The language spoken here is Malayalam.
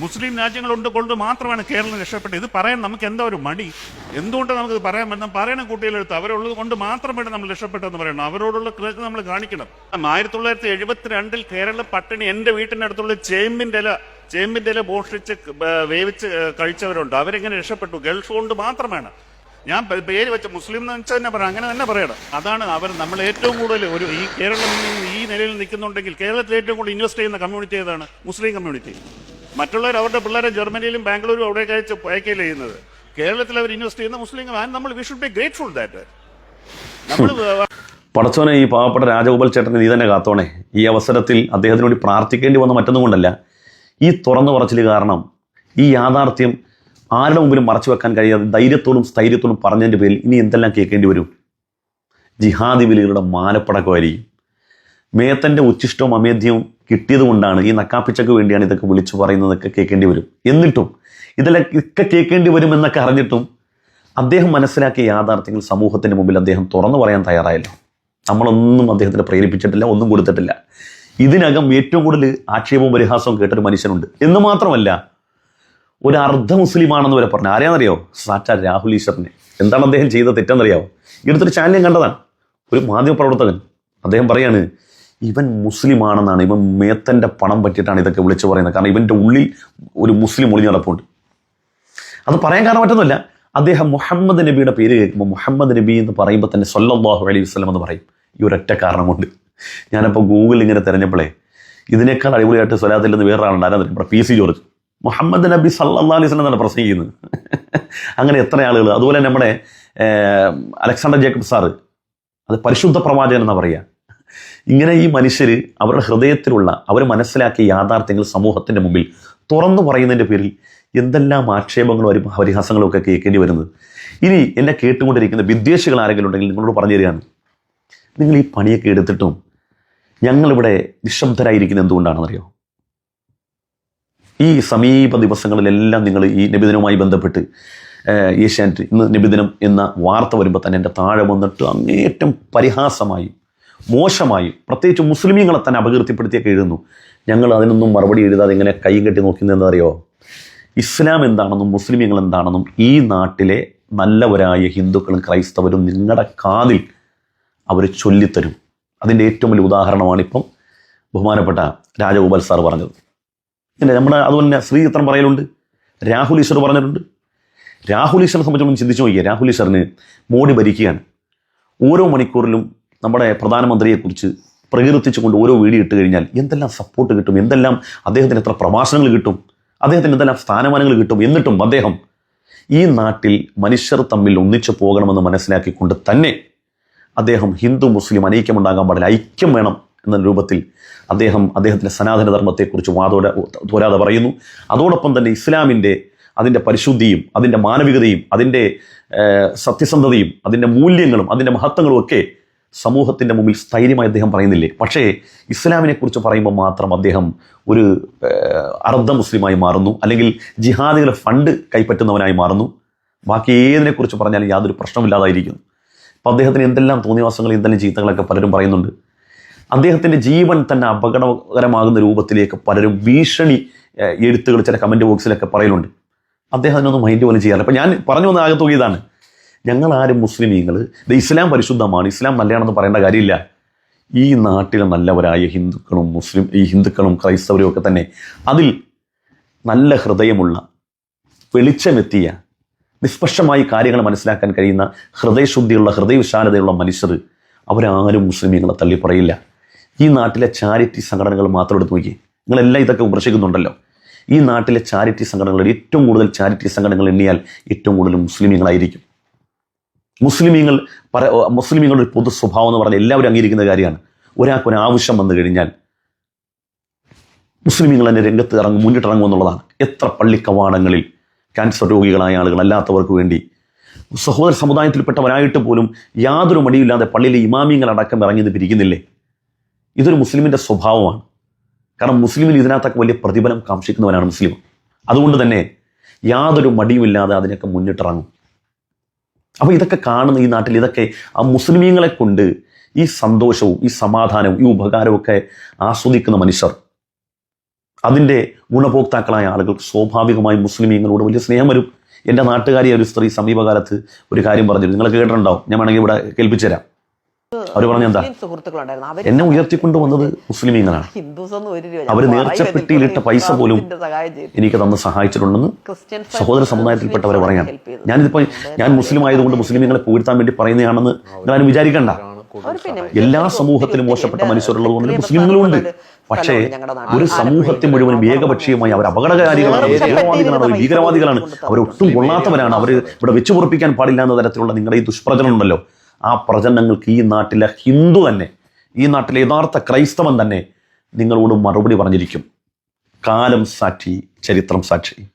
മുസ്ലിം രാജ്യങ്ങളുണ്ട് കൊണ്ട് മാത്രമാണ് കേരളം രക്ഷപ്പെട്ടത്. ഇത് പറയാൻ നമുക്ക് എന്താ ഒരു മടി? എന്തുകൊണ്ട് നമുക്ക് ഇത് പറയാൻ പറ്റുന്ന പറയണ കുട്ടികളെടുത്ത് അവരുള്ളത് കൊണ്ട് മാത്രമാണ് നമ്മൾ രക്ഷപ്പെട്ടതെന്ന് പറയണം. അവരോടുള്ള കൃതജ്ഞത നമ്മൾ കാണിക്കണം. ആയിരത്തി തൊള്ളായിരത്തി എഴുപത്തിരണ്ടിൽ കേരള പട്ടിണി എന്റെ വീട്ടിന്റെ അടുത്തുള്ള ചേമ്പിന്റെ ഇല ചേമ്പിന്റെ ഇല മോഷ്ടിച്ച് ഏ, വേവിച്ച് കഴിച്ചവരുണ്ട്. അവരെങ്ങനെ രക്ഷപ്പെട്ടു? ഗൾഫ് കൊണ്ട് മാത്രമാണ്. ഞാൻ പേര് വെച്ച മുസ്ലിം എന്ന് വെച്ചാൽ തന്നെ പറയാം. അങ്ങനെ തന്നെ പറയണം. അതാണ് അവർ നമ്മൾ ഏറ്റവും കൂടുതൽ ഒരു ഈ കേരളം ഈ നിലയിൽ നിൽക്കുന്നുണ്ടെങ്കിൽ കേരളത്തിൽ ഏറ്റവും കൂടുതൽ ഇൻവെസ്റ്റ് ചെയ്യുന്ന കമ്മ്യൂണിറ്റി ഏതാണ്? മുസ്ലിം കമ്മ്യൂണിറ്റി മറ്റുള്ളവർ അവരുടെ പിള്ളേരെ ജർമ്മനിയിലും ബാംഗ്ലൂരും അവിടെയൊക്കെ അയച്ച് അയക്കുകയല്ലേ ചെയ്യുന്നത്. കേരളത്തിൽ അവർ ഇൻവെസ്റ്റ് ചെയ്യുന്ന മുസ്ലിം ആൻഡ് നമ്മൾ we should be grateful that നമ്മൾ പടച്ചോനെ ഈ പാവപ്പെട്ട രാജഗോപാൽ ചേട്ടനെ നീ തന്നെ കാത്തോണേ. ഈ അവസരത്തിൽ അദ്ദേഹത്തിന് വേണ്ടി പ്രാർത്ഥിക്കേണ്ടി വന്ന മറ്റൊന്നും കൊണ്ടല്ല. ഈ തുറന്നു പറച്ചിൽ കാരണം ഈ യാഥാർത്ഥ്യം ആരുടെ മുമ്പിലും മറച്ചു വെക്കാൻ കഴിയാതെ ധൈര്യത്തോടും സ്ഥൈര്യത്തോടും പറഞ്ഞതിന്റെ പേരിൽ ഇനി എന്തെല്ലാം കേൾക്കേണ്ടി വരും? ജിഹാദി വിലികളുടെ മാനപ്പടക്കമായിരിക്കും. മേത്തന്റെ ഉച്ചിഷ്ടവും അമേദ്യവും കിട്ടിയത് കൊണ്ടാണ് ഈ നക്കാപ്പിച്ചക്ക് വേണ്ടിയാണ് ഇതൊക്കെ വിളിച്ചു പറയുന്നതൊക്കെ കേൾക്കേണ്ടി വരും. എന്നിട്ടും ഇതെല്ലാം ഒക്കെ കേൾക്കേണ്ടി വരും എന്നൊക്കെ അറിഞ്ഞിട്ടും അദ്ദേഹം മനസ്സിലാക്കിയ യാഥാർത്ഥ്യങ്ങൾ സമൂഹത്തിന് മുമ്പിൽ അദ്ദേഹം തുറന്നു പറയാൻ തയ്യാറായില്ല. നമ്മളൊന്നും അദ്ദേഹത്തിന് പ്രേരിപ്പിച്ചിട്ടില്ല ഒന്നും കൊടുത്തിട്ടില്ല. ഇതിനകം ഏറ്റവും കൂടുതൽ ആക്ഷേപവും പരിഹാസവും കേട്ടൊരു മനുഷ്യനുണ്ട്. എന്ന് മാത്രമല്ല ഒരു അർദ്ധ മുസ്ലിമാണെന്ന് വരെ പറഞ്ഞു. ആരെയാണെന്നറിയോ? സാറ്റാ രാഹുൽ ഈശ്വറിനെ. എന്താണ് അദ്ദേഹം ചെയ്ത തെറ്റെന്നറിയാവോ? ഇവിടുത്തെ ചാനൽ ഞാൻ കണ്ടതാണ്. ഒരു മാധ്യമപ്രവർത്തകൻ. അദ്ദേഹം പറയാണ് ഇവൻ മുസ്ലിമാണെന്നാണ്. ഇവൻ മേത്തന്റെ പണം പറ്റിയിട്ടാണ് ഇതൊക്കെ വിളിച്ചു പറയുന്നത്. കാരണം ഇവന്റെ ഉള്ളിൽ ഒരു മുസ്ലിം ഒളിഞ്ഞു നടപ്പുണ്ട്. അത് പറയാൻ കാരണം പറ്റുന്നില്ല അദ്ദേഹം മുഹമ്മദ് നബിയുടെ പേര് കേൾക്കുമ്പോൾ മുഹമ്മദ് നബി എന്ന് പറയുമ്പോൾ തന്നെ സൊല്ലാഹു അലൈഹി വസ്ലം എന്ന് പറയും. ഈ ഒരൊറ്റ കാരണം കൊണ്ട്. ഞാനപ്പോൾ ഗൂഗിളിൽ ഇങ്ങനെ തിരഞ്ഞപ്പോഴേ ഇതിനേക്കാൾ അടിപൊളിയായിട്ട് സ്വലാത്തിൽ നിന്ന് വേറൊരാളുണ്ട് ആരാ നമ്മുടെ പി സി ജോർജ്. മുഹമ്മദ് നബി സല്ലാ അലൈഹി സ്വലം എന്നാണ് പ്രസംഗിക്കുന്നത്. അങ്ങനെ എത്ര ആളുകൾ അതുപോലെ നമ്മുടെ അലക്സാണ്ടർ ജേക്കബ് സാറ്. അത് പരിശുദ്ധ പ്രവാചകൻ എന്നാ പറയുക. ഇങ്ങനെ ഈ മനുഷ്യർ അവരുടെ ഹൃദയത്തിലുള്ള അവർ മനസ്സിലാക്കിയ യാഥാർത്ഥ്യങ്ങൾ സമൂഹത്തിന്റെ മുമ്പിൽ തുറന്നു പറയുന്നതിന്റെ പേരിൽ എന്തെല്ലാം ആക്ഷേപങ്ങളും പരിഹാസങ്ങളും ഒക്കെ കേൾക്കേണ്ടി വരുന്നത്. ഇനി എന്നെ കേട്ടുകൊണ്ടിരിക്കുന്ന വിദ്വേഷികൾ ആരെങ്കിലും ഉണ്ടെങ്കിൽ നിങ്ങളോട് പറഞ്ഞു തരികയാണ്. നിങ്ങൾ ഈ പണിയൊക്കെ എടുത്തിട്ടും ഞങ്ങളിവിടെ നിശബ്ദരായിരിക്കുന്നത് എന്തുകൊണ്ടാണെന്നറിയോ? ഈ സമീപ ദിവസങ്ങളിലെല്ലാം നിങ്ങൾ ഈ നിബിദിനവുമായി ബന്ധപ്പെട്ട് ഏഷ്യാനെറ്റ് ഇന്ന് നിബിദിനം എന്ന വാർത്ത വരുമ്പോൾ തന്നെ എന്റെ താഴെ വന്നിട്ട് അങ്ങേറ്റം പരിഹാസമായി മോശമായി പ്രത്യേകിച്ച് മുസ്ലിമീങ്ങളെ തന്നെ അപകീർത്തിപ്പെടുത്തിയൊക്കെ എഴുതുന്നു. ഞങ്ങൾ അതിനൊന്നും മറുപടി എഴുതാതെ ഇങ്ങനെ കൈയും കെട്ടി നോക്കുന്നതെന്നറിയോ ഇസ്ലാം എന്താണെന്നും മുസ്ലിമീങ്ങൾ എന്താണെന്നും ഈ നാട്ടിലെ നല്ലവരായ ഹിന്ദുക്കളും ക്രൈസ്തവരും നിങ്ങളുടെ കാതിൽ അവർ ചൊല്ലിത്തരും. അതിന്റെ ഏറ്റവും വലിയ ഉദാഹരണമാണ് ഇപ്പം ബഹുമാനപ്പെട്ട രാജഗോപാൽ സാർ പറഞ്ഞത്. പിന്നെ നമ്മുടെ അതുപോലെ തന്നെ ശ്രീചിത്രം പറയലുണ്ട് രാഹുൽ ഈശ്വർ പറഞ്ഞിട്ടുണ്ട്. രാഹുൽ ഈശ്വറിനെ സംബന്ധിച്ചോളം ചിന്തിച്ചു നോക്കിയാൽ രാഹുൽ ഈശ്വറിന് മോഡി ഭരിക്കുകയാണ്. ഓരോ മണിക്കൂറിലും നമ്മുടെ പ്രധാനമന്ത്രിയെക്കുറിച്ച് പ്രകീർത്തിച്ചുകൊണ്ട് ഓരോ വീഡിയോ ഇട്ട് കഴിഞ്ഞാൽ എന്തെല്ലാം സപ്പോർട്ട് കിട്ടും? എന്തെല്ലാം അദ്ദേഹത്തിന് എത്ര പ്രഭാഷണങ്ങൾ കിട്ടും? അദ്ദേഹത്തിന് എന്തെല്ലാം സ്ഥാനമാനങ്ങൾ കിട്ടും? എന്നിട്ടും അദ്ദേഹം ഈ നാട്ടിൽ മനുഷ്യർ തമ്മിൽ ഒന്നിച്ചു പോകണമെന്ന് മനസ്സിലാക്കിക്കൊണ്ട് തന്നെ അദ്ദേഹം ഹിന്ദു മുസ്ലിം അനൈക്യമുണ്ടാകാൻ പാടില്ല. ഐക്യം വേണം എന്ന രൂപത്തിൽ അദ്ദേഹം അദ്ദേഹത്തിന്റെ സനാതനധർമ്മത്തെക്കുറിച്ച് വാതോര തോരാതെ പറയുന്നു. അതോടൊപ്പം തന്നെ ഇസ്ലാമിന്റെ അതിന്റെ പരിശുദ്ധിയും അതിന്റെ മാനവികതയും അതിന്റെ സത്യസന്ധതയും അതിന്റെ മൂല്യങ്ങളും അതിന്റെ മഹത്വങ്ങളും ഒക്കെ സമൂഹത്തിന്റെ മുമ്പിൽ സ്ഥൈര്യമായി അദ്ദേഹം പറയുന്നില്ലേ? പക്ഷേ ഇസ്ലാമിനെക്കുറിച്ച് പറയുമ്പോൾ മാത്രം അദ്ദേഹം ഒരു അർദ്ധ മുസ്ലിമായി മാറുന്നു. അല്ലെങ്കിൽ ജിഹാദികളെ ഫണ്ട് കൈപ്പറ്റുന്നവനായി മാറുന്നു. ബാക്കി ഏതിനെക്കുറിച്ച് പറഞ്ഞാലും യാതൊരു പ്രശ്നമില്ലാതായിരിക്കുന്നു അപ്പോൾ അദ്ദേഹത്തിന് എന്തെല്ലാം തോന്നിവാസങ്ങൾ എന്തെല്ലാം ചീത്തകളൊക്കെ പലരും പറയുന്നുണ്ട്. അദ്ദേഹത്തിന്റെ ജീവൻ തന്നെ അപകടകരമാകുന്ന രൂപത്തിലേക്ക് പലരും ഭീഷണി എഴുത്തുകൾ ചില കമന്റ് ബോക്സിലൊക്കെ പറയലുണ്ട്. അദ്ദേഹത്തിനൊന്നും മൈൻഡ് പോലും ചെയ്യാറില്ല. അപ്പം ഞാൻ പറഞ്ഞു വന്ന ആകെ തുക ഇതാണ്. ഞങ്ങൾ ആരും മുസ്ലിമീങ്ങൾ. ഇത് ഇസ്ലാം പരിശുദ്ധമാണ്. ഇസ്ലാം നല്ലതാണെന്ന് പറയേണ്ട കാര്യമില്ല. ഈ നാട്ടിലെ നല്ലവരായ ഹിന്ദുക്കളും മുസ്ലിം ഈ ഹിന്ദുക്കളും ക്രൈസ്തവരും ഒക്കെ തന്നെ അതിൽ നല്ല ഹൃദയമുള്ള വെളിച്ചമെത്തിയ നിഷ്പക്ഷമായി കാര്യങ്ങൾ മനസ്സിലാക്കാൻ കഴിയുന്ന ഹൃദയശുദ്ധിയുള്ള ഹൃദയവിശാലതയുള്ള മനുഷ്യർ അവരാരും മുസ്ലിമീങ്ങളെ തള്ളിപ്പറയില്ല ഈ നാട്ടിലെ ചാരിറ്റി സംഘടനകൾ മാത്രം എടുത്ത് നോക്കി നിങ്ങളെല്ലാം ഇതൊക്കെ വിമർശിക്കുന്നുണ്ടല്ലോ ഈ നാട്ടിലെ ചാരിറ്റി സംഘടനകൾ ഏറ്റവും കൂടുതൽ ചാരിറ്റി സംഘടനകൾ എണ്ണിയാൽ ഏറ്റവും കൂടുതൽ മുസ്ലിമീങ്ങളായിരിക്കും. മുസ്ലിമീങ്ങൾ പര മുസ്ലിമീങ്ങളുടെ ഒരു പൊതു സ്വഭാവം എന്ന് പറഞ്ഞാൽ എല്ലാവരും അംഗീകരിക്കുന്ന കാര്യമാണ്. ഒരാൾക്കൊരു ആവശ്യം വന്നു കഴിഞ്ഞാൽ മുസ്ലിമീങ്ങൾ തന്നെ രംഗത്ത് ഇറങ്ങും മുന്നിട്ടിറങ്ങും എന്നുള്ളതാണ്. എത്ര പള്ളിക്കവാടങ്ങളിൽ ക്യാൻസർ രോഗികളായ ആളുകൾ അല്ലാത്തവർക്ക് വേണ്ടി. സഹോദര സമുദായത്തിൽപ്പെട്ടവരായിട്ട് പോലും യാതൊരു മടിയില്ലാതെ പള്ളിയിലെ ഇമാമിങ്ങളടക്കം ഇറങ്ങിയത് പിരിക്കുന്നില്ലേ ഇതൊരു മുസ്ലിമിന്റെ സ്വഭാവമാണ്. കാരണം മുസ്ലിമിൽ ഇതിനകത്തൊക്കെ വലിയ പ്രതിഫലം കാക്ഷിക്കുന്നവനാണ് മുസ്ലിം. അതുകൊണ്ട് തന്നെ യാതൊരു മടിയുമില്ലാതെ അതിനൊക്കെ മുന്നിട്ടിറങ്ങും. അപ്പോൾ ഇതൊക്കെ കാണുന്ന ഈ നാട്ടിൽ ഇതൊക്കെ ആ മുസ്ലിമീങ്ങളെ കൊണ്ട് ഈ സന്തോഷവും ഈ സമാധാനവും ഈ ഉപകാരവും ഒക്കെ ആസ്വദിക്കുന്ന മനുഷ്യർ. അതിന്റെ ഗുണഭോക്താക്കളായ ആളുകൾ സ്വാഭാവികമായി മുസ്ലിമീങ്ങളോട് വലിയ സ്നേഹം വരും. എന്റെ നാട്ടുകാരിയായ ഒരു സ്ത്രീ സമീപകാലത്ത് ഒരു കാര്യം പറഞ്ഞിരുന്നു. നിങ്ങൾ കേട്ടിട്ടുണ്ടാവും. ഞാൻ വേണമെങ്കിൽ ഇവിടെ കേൾപ്പിച്ചു തരാം അവർ പറഞ്ഞ എന്താ? സുഹൃത്തുക്കളുണ്ടായിരുന്നു. അവർ എന്നെ ഉയർത്തിക്കൊണ്ടു വന്നത് മുസ്ലിമീങ്ങളാണ് ലീഗാണ് അവർ ഞാൻ നേർച്ചപ്പെട്ടിയിലിട്ട പൈസ പോലും എനിക്ക് തന്ന് സഹായിച്ചിട്ടുണ്ടെന്ന് സഹോദര സമുദായത്തിൽപ്പെട്ടവരെ പറയാൻ help ഞാനിതിപ്പോൾ ഞാൻ മുസ്ലിം ആയതുകൊണ്ട് മുസ്ലിം മുസ്ലിമീങ്ങളെ പൂഴ്ത്താൻ വേണ്ടി പറയുന്നതാണെന്ന് ഞാനും വിചാരിക്കണ്ട. എല്ലാ സമൂഹത്തിലും മോശപ്പെട്ട മനുഷ്യരുള്ളത് കൊണ്ട് മുസ്ലിങ്ങളും മുസ്ലിങ്ങളുണ്ട് പക്ഷേ ഒരു സമൂഹത്തെ മുഴുവൻ ഏകപക്ഷീയമായി അവർ അപകടകാരികളാണ് അവർ ഭീകരവാദികളാണ്. അവർ ഒട്ടും അവരൊട്ടും കൊള്ളാത്തവരാണ്. അവർ ഇവിടെ വെച്ചുപുറപ്പിക്കാൻ പാടില്ല എന്ന തരത്തിലുള്ള നിങ്ങളുടെ ഈ ദുഷ്പ്രചരണം ഉണ്ടല്ലോ. ആ പ്രചരണങ്ങൾക്ക് ഈ നാട്ടിലെ ഹിന്ദു തന്നെ ഈ നാട്ടിലെ യഥാർത്ഥ ക്രൈസ്തവൻ തന്നെ നിങ്ങളോട് മറുപടി പറഞ്ഞിരിക്കും. കാലം സാക്ഷി ചരിത്രം സാക്ഷി.